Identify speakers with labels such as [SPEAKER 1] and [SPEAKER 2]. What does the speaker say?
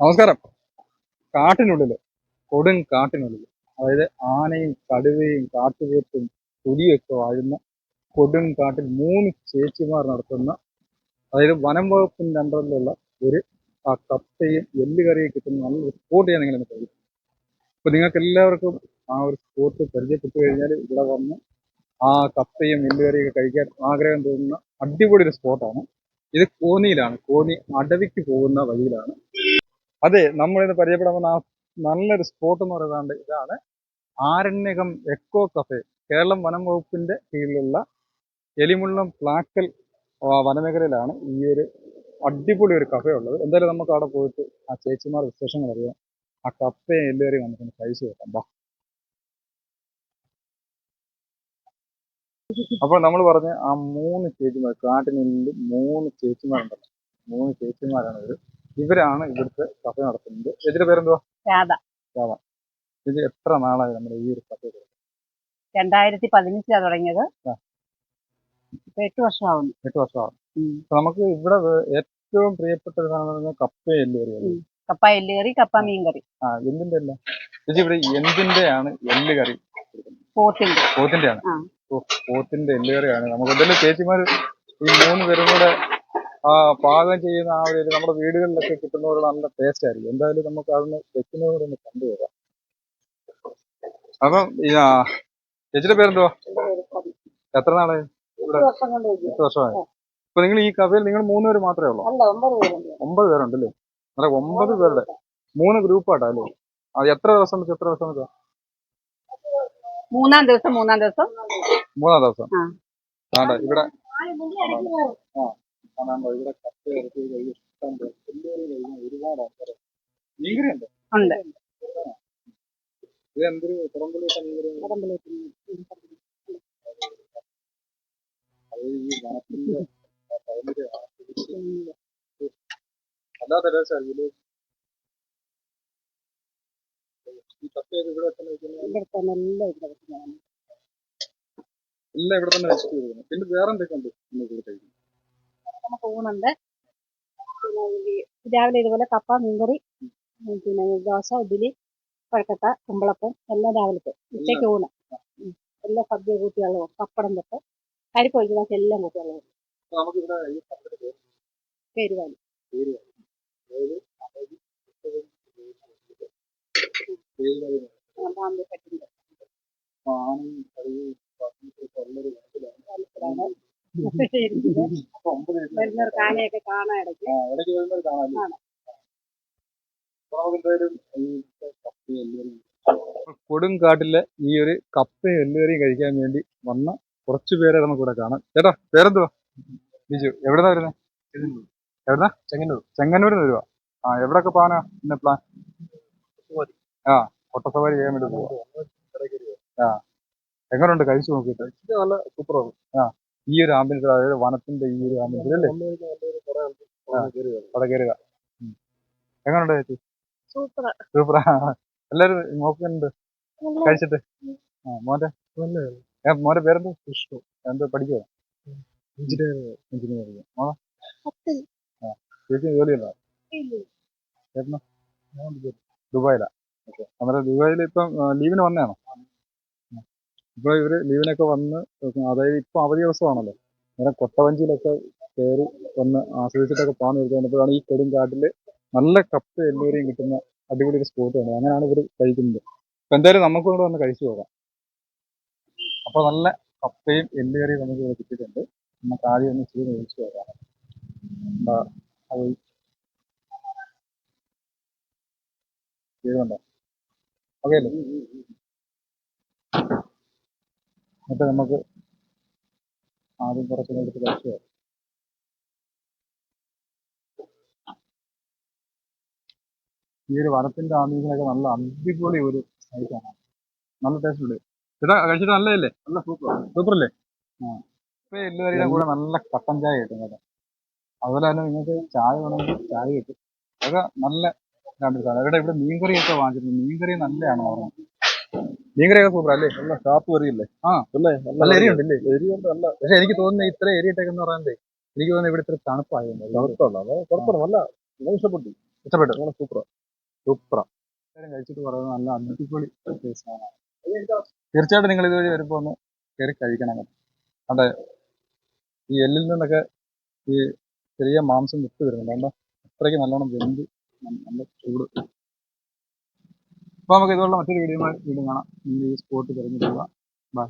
[SPEAKER 1] നമസ്കാരം. കാട്ടിനുള്ളിൽ കൊടും കാട്ടിനുള്ളിൽ അതായത് ആനയും കടുവയും കാട്ടുപോത്തും പുലിയൊക്കെ വാഴുന്ന കൊടും കാട്ടിൽ മൂന്ന് ചേച്ചിമാർ നടത്തുന്ന അതായത് വനം വകുപ്പിന്റെ അണ്ടറിലുള്ള ഒരു ആ കപ്പയും എല്ലുകറിയും കിട്ടുന്ന നല്ലൊരു സ്പോട്ട് ഞാൻ നിങ്ങളെ കഴിയും അപ്പൊ നിങ്ങൾക്ക് എല്ലാവർക്കും ആ ഒരു സ്പോട്ട് പരിചയപ്പെട്ടു കഴിഞ്ഞാൽ ഇവിടെ വന്ന് ആ കപ്പയും എല്ലുകറിയൊക്കെ കഴിക്കാൻ ആഗ്രഹം തോന്നുന്ന അടിപൊളി ഒരു സ്പോട്ടാണ് ഇത് കോന്നിയിലാണ്. കോന്നി അടവിക്ക് പോകുന്ന വഴിയിലാണ്. അതെ നമ്മളിന്ന് പരിചയപ്പെടാൻ നല്ലൊരു സ്പോട്ട് എന്ന് പറയുന്നത് ഇതാണ് ആരണ്യകം എക്കോ കഫേ കേരളം വനം വകുപ്പിന്റെ കീഴിലുള്ള എലിമുള്ളം പ്ലാക്കൽ വനമേഖലയിലാണ് ഈ ഒരു അടിപൊളി ഒരു കഫേ ഉള്ളത്. എന്തായാലും നമുക്ക് അവിടെ പോയിട്ട് ആ ചേച്ചിമാർ വിശേഷങ്ങൾ അറിയാം. ആ കപ്പയും എല്ലാവരെയും നമുക്കൊന്ന് കഴിച്ചു നോക്കാം. ബാ അപ്പോൾ നമ്മൾ പറഞ്ഞ ആ മൂന്ന് ചേച്ചിമാർ കാട്ടിനുള്ളിൽ മൂന്ന് ചേച്ചിമാരുണ്ടല്ലോ. മൂന്ന് ചേച്ചിമാരാണ് ഇവർ ഇവരാണ് ഇവിടുത്തെ സഭ നടത്തുന്നത്. ചേച്ചിയുടെ പേരെന്തുവാ?
[SPEAKER 2] രാധ.
[SPEAKER 1] ഇത് എത്ര നാളായി നമ്മുടെ ഈ ഒരു കഫേ
[SPEAKER 2] രണ്ടായിരത്തി പതിനഞ്ചിലാണ് തുടങ്ങിയത്. ഇപ്പൊ എട്ട് വർഷമാവുന്നു.
[SPEAKER 1] എട്ട് വർഷമാണ്
[SPEAKER 2] ഉം.
[SPEAKER 1] നമുക്ക് ഇവിടെ ഏറ്റവും പ്രിയപ്പെട്ട ഒരു സാധനം എന്ന് പറഞ്ഞാൽ കപ്പയും എല്ലുകറിയാണ്
[SPEAKER 2] കപ്പ എല്ലുകറി കപ്പ മീൻകറി
[SPEAKER 1] ആ എന്തിന്റെ അല്ല? ചേച്ചി ഇവിടെ എന്തിന്റെയാണ് എല്ലുകറി
[SPEAKER 2] പോത്തിന്റെ. പോത്തിന്റെ
[SPEAKER 1] ആണ് പോത്തിന്റെ എല്ലുകറിയാണ് നമുക്ക് എന്തായാലും ചേച്ചിമാര് ഈ മൂന്ന് പേരും കൂടെ പാകം ചെയ്യുന്ന ആ ഒരു നമ്മുടെ വീടുകളിലൊക്കെ കിട്ടുന്ന ഒരു നല്ല ടേസ്റ്റ് ആയിരിക്കും. എന്തായാലും നമുക്ക് അതൊന്ന് വെക്കുന്നതോടെ ഒന്ന് കണ്ടുവരാം അപ്പം ആ, ചേച്ചിയുടെ പേരെന്തുവാ? എത്ര നാളായി എട്ട് വർഷമായി. അപ്പൊ നിങ്ങൾ ഈ കഫയിൽ നിങ്ങൾ മൂന്ന് പേര് മാത്രമേ ഉള്ളൂ?
[SPEAKER 2] ഒമ്പത് പേരുണ്ട്.
[SPEAKER 1] അല്ലേ അല്ല ഒമ്പത് പേരുടെ. മൂന്ന് ഗ്രൂപ്പാട്ടാ അല്ലേ അത് എത്ര ദിവസം വെച്ച് എത്ര ദിവസം വെച്ചാ?
[SPEAKER 2] മൂന്നാം ദിവസം മൂന്നാം ദിവസം.
[SPEAKER 1] മൂന്നാം ദിവസം.
[SPEAKER 2] ആ.
[SPEAKER 1] ഇവിടെ. ആ. ആണ്ടാ ഇവിടെ കത്ത് ഇറച്ചി കഴിയും ഇഷ്ടം പോലെ ഒരുപാട് ആൾക്കാർ മീൻകറിയുണ്ട്? ഉണ്ട്.
[SPEAKER 2] ഉണ്ട്
[SPEAKER 1] ഇത് എന്തൊരു പുറംപുള്ളി മീൻകറി അത് ഈ വനത്തിന്റെ ഈ ഇവിടെ തന്നെ
[SPEAKER 2] എല്ലാം ഇവിടെ വെക്കുന്നതാണ്.
[SPEAKER 1] എല്ലാം ഇവിടെ തന്നെ വെച്ചിട്ട് പിന്നെ വേറെ ഇവിടെ കഴിക്കുന്നത്
[SPEAKER 2] നമുക്ക് ഊണുണ്ട് പിന്നെ രാവിലെ ഇതുപോലെ കപ്പ മീൻകറി പിന്നെ ദോശ ഇഡ്ഡലി പഴക്കട്ട കുമ്പളപ്പം എല്ലാം രാവിലത്തെ ഉച്ചയ്ക്ക് ഊണ്. എല്ലാ സദ്യ കൂട്ടിയുള്ളതും പപ്പടം തൊട്ട് കരിപ്പ് ഒഴിക്കുന്ന എല്ലാം
[SPEAKER 1] പേര്
[SPEAKER 2] പേരുവാലി
[SPEAKER 1] പേര് പറയും. അതായത് അതായത് പുസ്തകം പേര് പറയുന്നത്
[SPEAKER 2] പാമ്പ് പറ്റുന്നത്
[SPEAKER 1] ആനയും കറിയും പത്തിയൊക്കെ ഉള്ളൊരു വനത്തിലാണ്.
[SPEAKER 2] കാണാൻ ഇടയ്ക്ക്.
[SPEAKER 1] ഇടയ്ക്ക് കൊടുങ്കാട്ടിലെ ഈ ഒരു കപ്പയും എല്ലുകറിയും കഴിക്കാൻ വേണ്ടി വന്ന കുറച്ചു പേരെ നമുക്ക് ഇവിടെ കാണാം. ചേട്ടാ പേരെന്തുവാ? ബിജു എവിടെന്നാ വരുന്നത് എവിടെന്നാ? ചെങ്ങന്നൂർ. ചെങ്ങന്നൂരിൽ നിന്ന് വരുവാ? ആ എവിടൊക്കെ പോകാനാ ഇന്ന പ്ലാൻ? ആ ഒട്ടസവാരി ചെയ്യാൻ വേണ്ടി പോവാ. ആ എങ്ങനെയുണ്ട് കഴിച്ചു നോക്കിയിട്ട്? നല്ല സൂപ്പറാണ്. ആ. ഈ ഒരു ആംബിയൻസ് അതായത് വനത്തിന്റെ ഈ ഒരു ആംബിയൻസ് അല്ലേ? അവിടെ കയറുക. എങ്ങനെയുണ്ട് ചേച്ചി? സൂപ്പറാ. എല്ലാരും നോക്കുന്നുണ്ട് കഴിച്ചിട്ട്? ആ മോന്റെ? മോന്റെ പേരെന്ത്? വിഷ്ണു. എന്താ പഠിക്കുക എഞ്ചിനീയറിംഗ്. ചേച്ചി ജോലിയുണ്ടോ? ചേട്ടനോ? ദുബായിലാ. ഓക്കെ. അന്നേരം ദുബായിൽ ഇപ്പം ലീവിന് വന്നതാണോ? ഇപ്പൊ ഇവർ ലീവിനൊക്കെ വന്ന് അതായത് ഇപ്പൊ അവധി ദിവസമാണല്ലോ. അങ്ങനെ കൊട്ടവഞ്ചിയിലൊക്കെ കയറി വന്ന് ആസ്വദിച്ചിട്ടൊക്കെ പോകാൻ വരുന്നപ്പോഴാണ് ഈ കൊടുങ്കാട്ടിൽ നല്ല കപ്പ എല്ലാവരെയും കിട്ടുന്ന അടിപൊളി ഒരു സ്പോട്ട് ആണ് അങ്ങനെയാണ് ഇവർ കഴിക്കുന്നത്. അപ്പൊ എന്തായാലും നമുക്കും കൂടെ വന്ന് കഴിച്ചു പോകാം. അപ്പൊ നല്ല കപ്പയും എല്ലുകറിയും നമുക്ക് ഇവിടെ കിട്ടിയിട്ടുണ്ട്. നമുക്ക് ആദ്യം ഒന്ന് ചെയ്ത് കഴിച്ചു പോകാം ചെയ്യുന്നുണ്ടോ ഓക്കെ അല്ലേ? എന്നിട്ട് നമുക്ക് ആദ്യം കുറച്ച് നേരത്തെ കഴിച്ചു ഈ ഒരു വനത്തിന്റെ ആമീസിനൊക്കെ നല്ല അടിപൊളി ഒരു ഐറ്റാണ് നല്ല ടേസ്റ്റ് ഉണ്ട്. ചേട്ടാ കഴിച്ചിട്ട് നല്ലതല്ലേ? നല്ല സൂപ്പർ സൂപ്പർ അല്ലേ ഇപ്പൊ എല്ലാവരുടെ കൂടെ നല്ല കട്ടൻ ചായ കിട്ടും കേട്ടോ. അതുപോലെ തന്നെ നിങ്ങൾക്ക് ചായ വേണമെങ്കിൽ ചായ കിട്ടും. അതൊക്കെ നല്ല രണ്ട് സാധനം ഇവിടെ ഇവിടെ മീൻകറിയൊക്കെ വാങ്ങിച്ചിട്ടുണ്ട്. മീൻകറി നല്ലതാണ് പറഞ്ഞത് മീൻകറിയൊക്കെ സൂപ്പർ അല്ലേ? നല്ല ഷാപ്പ് കറിയില്ലേ ആ. അല്ലേ? നല്ല എരിയുണ്ട് എരിയുണ്ട് നല്ല. പക്ഷെ എനിക്ക് തോന്നുന്നത് ഇത്ര എരിയിട്ടേക്കെന്ന് പറയുന്നത് എനിക്ക് തോന്നുന്നത് ഇവിടെ ഇത്ര തണുപ്പായിരുന്നു
[SPEAKER 3] കുഴപ്പമില്ല. നല്ല ഇഷ്ടപ്പെട്ടു.
[SPEAKER 1] ഇഷ്ടപ്പെട്ടു. നല്ല സൂപ്പർ സൂപ്പറാ കഴിച്ചിട്ട് പറയുന്നത് നല്ല അടിപൊളി തീർച്ചയായിട്ടും നിങ്ങൾ ഇതുവഴി വരുമ്പോൾ ഒന്ന് കയറി കഴിക്കണം. അതെ. ഈ എല്ലിൽ നിന്നൊക്കെ ഈ ചെറിയ മാംസം വിട്ട് വരുന്നുണ്ട്. അതുകൊണ്ട് അത്രയ്ക്ക് നല്ലോണം വെന്ത് നല്ല ചൂട്. അപ്പോൾ നമുക്ക് ഇതുപോലുള്ള മറ്റൊരു വീഡിയോ വീണ്ടും കാണാം. നിങ്ങൾ ഈ സ്പോട്ട് തിരഞ്ഞെടുക്കുക. ബൈ